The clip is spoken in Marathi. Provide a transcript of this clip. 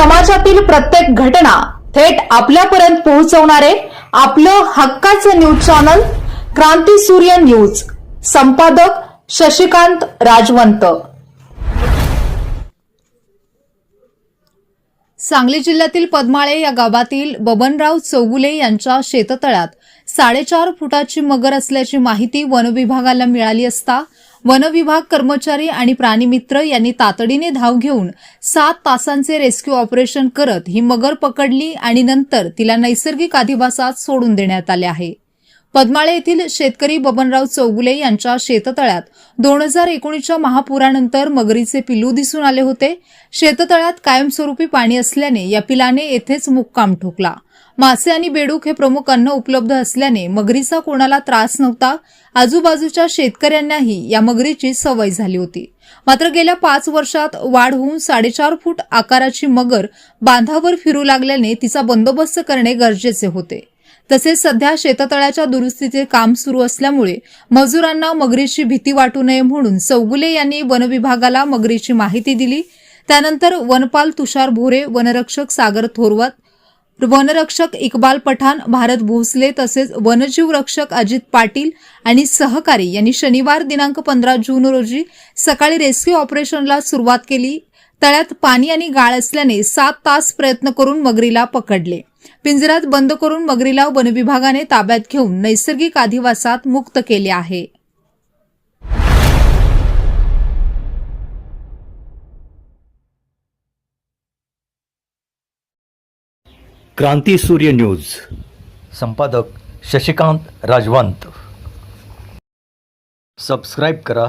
समाजातील प्रत्येक घटना थेट आपल्यापर्यंत पोहोचवणारे आपलं हक्काचं न्यूज चॅनल क्रांती सूर्य न्यूज. संपादक शशिकांत राजवंत. सांगली जिल्ह्यातील पद्माळे या गावातील बबनराव चौगुले यांच्या शेततळ्यात साडेचार फुटाची मगर असल्याची माहिती वनविभागाला मिळाली असता वनविभाग कर्मचारी आणि प्राणीमित्र यांनी तातडीने धाव घेऊन सात तासांचे रेस्क्यू ऑपरेशन करत ही मगर पकडली आणि नंतर तिला नैसर्गिक अधिवासात सोडून देण्यात आले आहे. पद्माळे येथील शेतकरी बबनराव चौगुले यांच्या शेततळ्यात दोन हजार एकोणीसच्या महापुरानंतर मगरीचे पिल्लू दिसून आले होते. शेततळ्यात कायमस्वरूपी पाणी असल्याने या पिलाने येथेच मुक्काम ठोकला. मासे आणि बेडूक हे प्रमुख अन्न उपलब्ध असल्याने मगरीचा कोणाला त्रास नव्हता. आजूबाजूच्या शेतकऱ्यांनाही या मगरीची सवय झाली होती. मात्र गेल्या पाच वर्षात वाढ होऊन साडेचार फूट आकाराची मगर बांधावर फिरू लागल्याने तिचा बंदोबस्त करणे गरजेचे होते. तसेच सध्या शेततळ्याच्या दुरुस्तीचे काम सुरू असल्यामुळे मजुरांना मगरीची भीती वाटू नये म्हणून चौगुले यांनी वनविभागाला मगरीची माहिती दिली. त्यानंतर वनपाल तुषार भोरे वनरक्षक सागर थोरवत वनरक्षक इकबाल पठाण भारत भोसले तसेच वनजीव रक्षक अजित पाटील आणि सहकारी यांनी शनिवार दिनांक पंधरा जून रोजी सकाळी रेस्क्यू ऑपरेशनला सुरुवात केली. तळ्यात पाणी आणि गाळ असल्याने सात तास प्रयत्न करून मगरीला पकडले. पिंजऱ्यात बंद करून मगरीला वनविभागाने ताब्यात घेऊन नैसर्गिक अधिवासात मुक्त केले आहे. क्रांती सूर्य न्यूज. संपादक शशिकांत राजवंत. सबस्क्राईब करा.